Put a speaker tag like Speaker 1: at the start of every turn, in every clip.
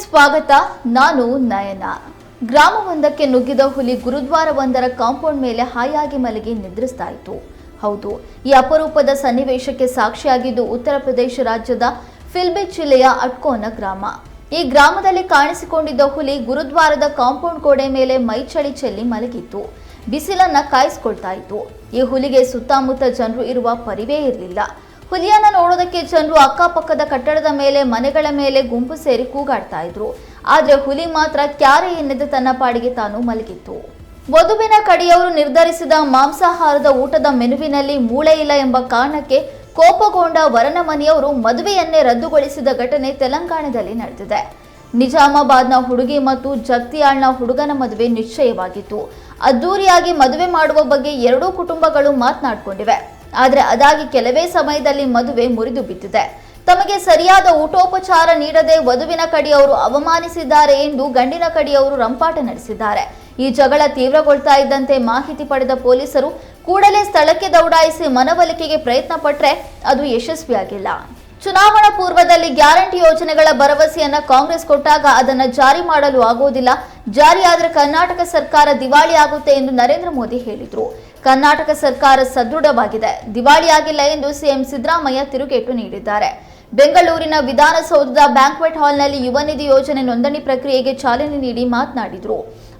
Speaker 1: ಸ್ವಾಗತ, ನಾನು ನಯನ. ಗ್ರಾಮವೊಂದಕ್ಕೆ ನುಗ್ಗಿದ ಹುಲಿ ಗುರುದ್ವಾರವೊಂದರ ಕಾಂಪೌಂಡ್ ಮೇಲೆ ಹಾಯಾಗಿ ಮಲಗಿ ನಿದ್ರಿಸ್ತಾ ಇತ್ತು. ಹೌದು, ಈ ಅಪರೂಪದ ಸನ್ನಿವೇಶಕ್ಕೆ ಸಾಕ್ಷಿಯಾಗಿದ್ದು ಉತ್ತರ ಪ್ರದೇಶ ರಾಜ್ಯದ ಫಿಲ್ಬೆ ಜಿಲ್ಲೆಯ ಅಟ್ಕೋನ ಗ್ರಾಮ. ಈ ಗ್ರಾಮದಲ್ಲಿ ಕಾಣಿಸಿಕೊಂಡಿದ್ದ ಹುಲಿ ಗುರುದ್ವಾರದ ಕಾಂಪೌಂಡ್ ಗೋಡೆ ಮೇಲೆ ಮೈಚಳಿ ಚೆಲ್ಲಿ ಮಲಗಿತ್ತು. ಬಿಸಿಲನ್ನ ಕಾಯಿಸ್ಕೊಳ್ತಾ ಇತ್ತು. ಈ ಹುಲಿಗೆ ಸುತ್ತಮುತ್ತ ಜನರು ಇರುವ ಪರಿವೇ ಇರಲಿಲ್ಲ. ಹುಲಿಯನ್ನ ನೋಡೋದಕ್ಕೆ ಜನರು ಅಕ್ಕಪಕ್ಕದ ಕಟ್ಟಡದ ಮೇಲೆ, ಮನೆಗಳ ಮೇಲೆ ಗುಂಪು ಸೇರಿ ಕೂಗಾಡ್ತಾ ಇದ್ರು. ಆದ್ರೆ ಹುಲಿ ಮಾತ್ರ ಕ್ಯಾರೆ ಎನ್ನದೆ ತನ್ನ ಪಾಡಿಗೆ ತಾನು ಮಲಗಿತ್ತು. ವಧುವಿನ ಕಡೆಯವರು ನಿರ್ಧರಿಸಿದ ಮಾಂಸಾಹಾರದ ಊಟದ ಮೆನುವಿನಲ್ಲಿ ಮೂಳೆ ಇಲ್ಲ ಎಂಬ ಕಾರಣಕ್ಕೆ ಕೋಪಗೊಂಡ ವರನ ಮನೆಯವರು ಮದುವೆಯನ್ನೇ ರದ್ದುಗೊಳಿಸಿದ ಘಟನೆ ತೆಲಂಗಾಣದಲ್ಲಿ ನಡೆದಿದೆ. ನಿಜಾಮಾಬಾದ್ನ ಹುಡುಗಿ ಮತ್ತು ಜಗ್ತಿಯಾಳ್ನ ಹುಡುಗನ ಮದುವೆ ನಿಶ್ಚಯವಾಗಿತ್ತು. ಅದ್ದೂರಿಯಾಗಿ ಮದುವೆ ಮಾಡುವ ಬಗ್ಗೆ ಎರಡೂ ಕುಟುಂಬಗಳು ಮಾತನಾಡಿಕೊಂಡಿವೆ. ಆದರೆ ಅದಾಗಿ ಕೆಲವೇ ಸಮಯದಲ್ಲಿ ಮದುವೆ ಮುರಿದು ಬಿದ್ದಿದೆ. ತಮಗೆ ಸರಿಯಾದ ಊಟೋಪಚಾರ ನೀಡದೆ ವಧುವಿನ ಕಡೆಯವರು ಅವಮಾನಿಸಿದ್ದಾರೆ ಎಂದು ಗಂಡಿನ ಕಡೆಯವರು ರಂಪಾಟ ನಡೆಸಿದ್ದಾರೆ. ಈ ಜಗಳ ತೀವ್ರಗೊಳ್ತಾ ಇದ್ದಂತೆ ಮಾಹಿತಿ ಪಡೆದ ಪೊಲೀಸರು ಕೂಡಲೇ ಸ್ಥಳಕ್ಕೆ ದೌಡಾಯಿಸಿ ಮನವೊಲಿಕೆಗೆ ಪ್ರಯತ್ನ ಪಟ್ಟರೆ ಅದು ಯಶಸ್ವಿಯಾಗಿಲ್ಲ. ಚುನಾವಣಾ ಪೂರ್ವದಲ್ಲಿ ಗ್ಯಾರಂಟಿ ಯೋಜನೆಗಳ ಭರವಸೆಯನ್ನ ಕಾಂಗ್ರೆಸ್ ಕೊಟ್ಟಾಗ ಅದನ್ನು ಜಾರಿ ಮಾಡಲು ಆಗುವುದಿಲ್ಲ. ಜಾರಿಯಾದರೆ ಕರ್ನಾಟಕ ಸರ್ಕಾರ ದಿವಾಳಿ ಆಗುತ್ತೆ ಎಂದು ನರೇಂದ್ರ ಮೋದಿ ಹೇಳಿದ್ರು. ಕರ್ನಾಟಕ ಸರ್ಕಾರ ಸದೃಢವಾಗಿದೆ. ದಿವಾಳಿಯಾಗಿಲ್ಲ ಎಂದು ಸಿಎಂ ಸಿದ್ದರಾಮಯ್ಯ ತಿರುಗೇಟು ನೀಡಿದ್ದಾರೆ. ಬೆಂಗಳೂರಿನ ವಿಧಾನಸೌಧದ ಬ್ಯಾಂಕ್ವೆಟ್ ಹಾಲ್ನಲ್ಲಿ ಯುವ ನಿಧಿ ಯೋಜನೆ ನೋಂದಣಿ ಪ್ರಕ್ರಿಯೆಗೆ ಚಾಲನೆ ನೀಡಿ ಮಾತನಾಡಿದರು.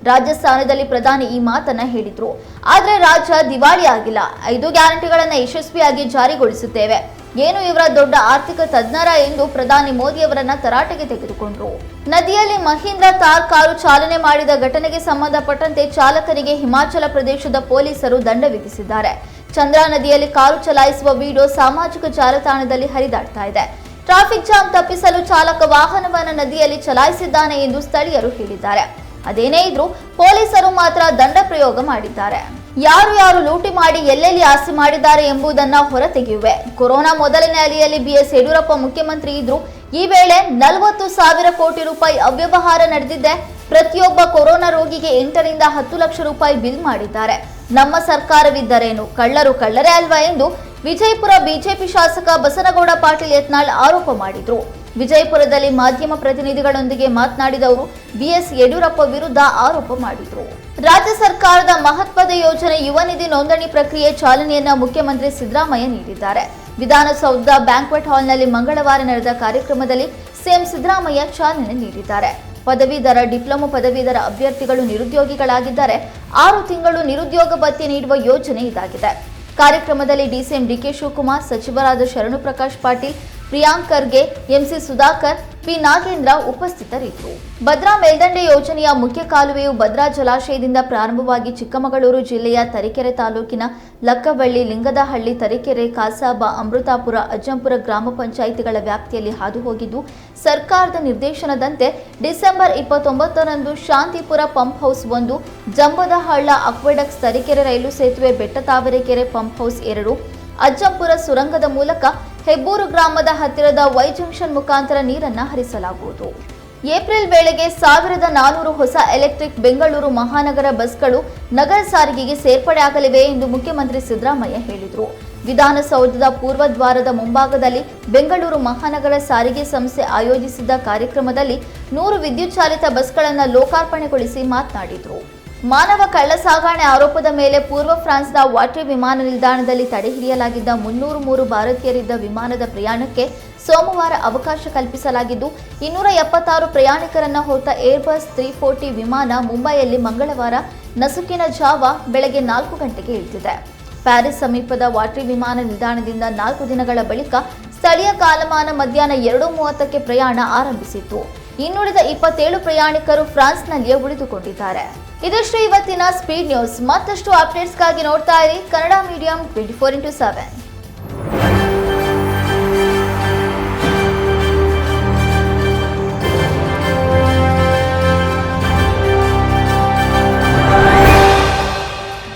Speaker 1: ರಾಜಸ್ಥಾನದಲ್ಲಿ ಪ್ರಧಾನಿ ಈ ಮಾತನ್ನ ಹೇಳಿದ್ರು. ಆದರೆ ರಾಜ್ಯ ದಿವಾಳಿ ಆಗಿಲ್ಲ ಐದು ಗ್ಯಾರಂಟಿಗಳನ್ನು ಯಶಸ್ವಿಯಾಗಿ ಜಾರಿಗೊಳಿಸುತ್ತೇವೆ. ಏನು ಇವರ ದೊಡ್ಡ ಆರ್ಥಿಕ ತಜ್ಞರ ಎಂದು ಪ್ರಧಾನಿ ಮೋದಿಯವರನ್ನ ತರಾಟೆಗೆ ತೆಗೆದುಕೊಂಡರು. ನದಿಯಲ್ಲಿ ಮಹೀಂದ್ರ ತಾರ್ ಕಾರು ಚಾಲನೆ ಮಾಡಿದ ಘಟನೆಗೆ ಸಂಬಂಧಪಟ್ಟಂತೆ ಚಾಲಕರಿಗೆ ಹಿಮಾಚಲ ಪ್ರದೇಶದ ಪೊಲೀಸರು ದಂಡ ವಿಧಿಸಿದ್ದಾರೆ. ಚಂದ್ರಾ ನದಿಯಲ್ಲಿ ಕಾರು ಚಲಾಯಿಸುವ ವಿಡಿಯೋ ಸಾಮಾಜಿಕ ಜಾಲತಾಣದಲ್ಲಿ ಹರಿದಾಡ್ತಾ ಇದೆ. ಟ್ರಾಫಿಕ್ ಜಾಮ್ ತಪ್ಪಿಸಲು ಚಾಲಕ ವಾಹನವನ್ನು ನದಿಯಲ್ಲಿ ಚಲಾಯಿಸಿದ್ದಾನೆ ಎಂದು ಸ್ಥಳೀಯರು ಹೇಳಿದ್ದಾರೆ. ಅದೇನೇ ಇದ್ರೂ ಪೊಲೀಸರು ಮಾತ್ರ ದಂಡ ಪ್ರಯೋಗ ಮಾಡಿದ್ದಾರೆ. ಯಾರು ಯಾರು ಲೂಟಿ ಮಾಡಿ ಎಲ್ಲೆಲ್ಲಿ ಆಸ್ತಿ ಮಾಡಿದ್ದಾರೆ ಎಂಬುದನ್ನ ಹೊರತೆಗೆಯುವೆ. ಕೊರೋನಾ ಮೊದಲನೇ ಅಲೆಯಲ್ಲಿ ಬಿಎಸ್ ಯಡಿಯೂರಪ್ಪ ಮುಖ್ಯಮಂತ್ರಿ ಇದ್ರು. ಈ ವೇಳೆ ನಲವತ್ತು ಸಾವಿರ ಕೋಟಿ ರೂಪಾಯಿ ಅವ್ಯವಹಾರ ನಡೆದಿದೆ. ಪ್ರತಿಯೊಬ್ಬ ಕೊರೋನಾ ರೋಗಿಗೆ ಎಂಟರಿಂದ ಹತ್ತು ಲಕ್ಷ ರೂಪಾಯಿ ಬಿಲ್ ಮಾಡಿದ್ದಾರೆ. ನಮ್ಮ ಸರ್ಕಾರವಿದ್ದರೇನು? ಕಳ್ಳರು ಕಳ್ಳರೇ ಅಲ್ವಾ ಎಂದು ವಿಜಯಪುರ ಬಿಜೆಪಿ ಶಾಸಕ ಬಸನಗೌಡ ಪಾಟೀಲ್ ಯತ್ನಾಳ್ ಆರೋಪ ಮಾಡಿದ್ರು. ವಿಜಯಪುರದಲ್ಲಿ ಮಾಧ್ಯಮ ಪ್ರತಿನಿಧಿಗಳೊಂದಿಗೆ ಮಾತನಾಡಿದವರು ಬಿಎಸ್ ಯಡಿಯೂರಪ್ಪ ವಿರುದ್ಧ ಆರೋಪ ಮಾಡಿದರು. ರಾಜ್ಯ ಸರ್ಕಾರದ ಮಹತ್ವದ ಯೋಜನೆ ಯುವ ನಿಧಿ ನೋಂದಣಿ ಪ್ರಕ್ರಿಯೆ ಚಾಲನೆಯನ್ನ ಮುಖ್ಯಮಂತ್ರಿ ಸಿದ್ದರಾಮಯ್ಯ ನೀಡಿದ್ದಾರೆ. ವಿಧಾನಸೌಧ ಬ್ಯಾಂಕ್ವೆಟ್ ಹಾಲ್ನಲ್ಲಿ ಮಂಗಳವಾರ ನಡೆದ ಕಾರ್ಯಕ್ರಮದಲ್ಲಿ ಸಿಎಂ ಸಿದ್ದರಾಮಯ್ಯ ಚಾಲನೆ ನೀಡಿದ್ದಾರೆ. ಪದವೀಧರ, ಡಿಪ್ಲೊಮಾ ಪದವೀಧರ ಅಭ್ಯರ್ಥಿಗಳು ನಿರುದ್ಯೋಗಿಗಳಾಗಿದ್ದಾರೆ. ಆರು ತಿಂಗಳು ನಿರುದ್ಯೋಗ ಭತ್ಯೆ ನೀಡುವ ಯೋಜನೆ ಇದಾಗಿದೆ. ಕಾರ್ಯಕ್ರಮದಲ್ಲಿ ಡಿಸಿಎಂ ಡಿಕೆ ಶಿವಕುಮಾರ್, ಸಚಿವರಾದ ಶರಣು ಪ್ರಕಾಶ್ ಪಾಟೀಲ್ ಪ್ರಿಯಾಂಕ್ ಖರ್ಗೆ ಎಂಸಿ ಸುಧಾಕರ್, ಪಿ ನಾಗೇಂದ್ರ ಉಪಸ್ಥಿತರಿದ್ದರು. ಭದ್ರಾ ಮೇಲ್ದಂಡೆ ಯೋಜನೆಯ ಮುಖ್ಯ ಕಾಲುವೆಯು ಭದ್ರಾ ಜಲಾಶಯದಿಂದ ಪ್ರಾರಂಭವಾಗಿ ಚಿಕ್ಕಮಗಳೂರು ಜಿಲ್ಲೆಯ ತರೀಕೆರೆ ತಾಲೂಕಿನ ಲಕ್ಕವಳ್ಳಿ, ಲಿಂಗದಹಳ್ಳಿ, ತರೀಕೆರೆ, ಕಾಸಾಬ, ಅಮೃತಾಪುರ, ಅಜ್ಜಂಪುರ ಗ್ರಾಮ ಪಂಚಾಯಿತಿಗಳ ವ್ಯಾಪ್ತಿಯಲ್ಲಿ ಹಾದು ಹೋಗಿದ್ದು ಸರ್ಕಾರದ ನಿರ್ದೇಶನದಂತೆ ಡಿಸೆಂಬರ್ ಇಪ್ಪತ್ತೊಂಬತ್ತರಂದು ಶಾಂತಿಪುರ ಪಂಪ್ ಹೌಸ್ ಒಂದು, ಜಂಬದಹಳ್ಳ ಅಕ್ವೆಡಕ್ಸ್ ತರೀಕೆರೆ ರೈಲು ಸೇತುವೆ ಬೆಟ್ಟತಾವರೆಕೆರೆ ಪಂಪ್ ಹೌಸ್ ಎರಡು, ಅಜ್ಜಂಪುರ ಸುರಂಗದ ಮೂಲಕ ಹೆಬ್ಬೂರು ಗ್ರಾಮದ ಹತ್ತಿರದ ವೈ ಜಂಕ್ಷನ್ ಮುಖಾಂತರ ನೀರನ್ನು ಹರಿಸಲಾಗುವುದು. ಏಪ್ರಿಲ್ ವೇಳೆಗೆ ಸಾವಿರದ ನಾನೂರು ಹೊಸ ಎಲೆಕ್ಟ್ರಿಕ್ ಬೆಂಗಳೂರು ಮಹಾನಗರ ಬಸ್ಗಳು ನಗರ ಸಾರಿಗೆಗೆ ಸೇರ್ಪಡೆಯಾಗಲಿವೆ ಎಂದು ಮುಖ್ಯಮಂತ್ರಿ ಸಿದ್ದರಾಮಯ್ಯ ಹೇಳಿದರು. ವಿಧಾನಸೌಧದ ಪೂರ್ವದ್ವಾರದ ಮುಂಭಾಗದಲ್ಲಿ ಬೆಂಗಳೂರು ಮಹಾನಗರ ಸಾರಿಗೆ ಸಂಸ್ಥೆ ಆಯೋಜಿಸಿದ್ದ ಕಾರ್ಯಕ್ರಮದಲ್ಲಿ ನೂರು ವಿದ್ಯುತ್ ಚಾಲಿತ ಬಸ್ಗಳನ್ನು ಲೋಕಾರ್ಪಣೆಗೊಳಿಸಿ ಮಾತನಾಡಿದರು. ಮಾನವ ಕಳ್ಳ ಸಾಗಣೆ ಆರೋಪದ ಮೇಲೆ ಪೂರ್ವ ಫ್ರಾನ್ಸ್ನ ವಾಟ್ರಿ ವಿಮಾನ ನಿಲ್ದಾಣದಲ್ಲಿ ತಡೆ ಹಿಡಿಯಲಾಗಿದ್ದ ಮುನ್ನೂರು ಮೂರು ಭಾರತೀಯರಿದ್ದ ವಿಮಾನದ ಪ್ರಯಾಣಕ್ಕೆ ಸೋಮವಾರ ಅವಕಾಶ ಕಲ್ಪಿಸಲಾಗಿದ್ದು, ಇನ್ನೂರ ಎಪ್ಪತ್ತಾರು ಪ್ರಯಾಣಿಕರನ್ನ ಹೊತ್ತ ಏರ್ಬಸ್ ತ್ರೀ ಫೋರ್ಟಿ ವಿಮಾನ ಮುಂಬೈಯಲ್ಲಿ ಮಂಗಳವಾರ ನಸುಕಿನ ಜಾವ ಬೆಳಗ್ಗೆ ನಾಲ್ಕು ಗಂಟೆಗೆ ಇಳಿದಿದೆ. ಪ್ಯಾರಿಸ್ ಸಮೀಪದ ವಾಟ್ರಿ ವಿಮಾನ ನಿಲ್ದಾಣದಿಂದ ನಾಲ್ಕು ದಿನಗಳ ಬಳಿಕ ಸ್ಥಳೀಯ ಕಾಲಮಾನ ಮಧ್ಯಾಹ್ನ ಎರಡು ಮೂವತ್ತಕ್ಕೆ ಪ್ರಯಾಣ ಆರಂಭಿಸಿತ್ತು. ಇನ್ನುಳಿದ ಇಪ್ಪತ್ತೇಳು ಪ್ರಯಾಣಿಕರು ಫ್ರಾನ್ಸ್ನಲ್ಲಿಯೇ ಉಳಿದುಕೊಂಡಿದ್ದಾರೆ. ಇದಷ್ಟು ಇವತ್ತಿನ ಸ್ಪೀಡ್ ನ್ಯೂಸ್ ಮತ್ತಷ್ಟು ಅಪ್ಡೇಟ್ಸ್ಗಾಗಿ ನೋಡ್ತಾ ಇರಿ Kannada medium twenty four into seven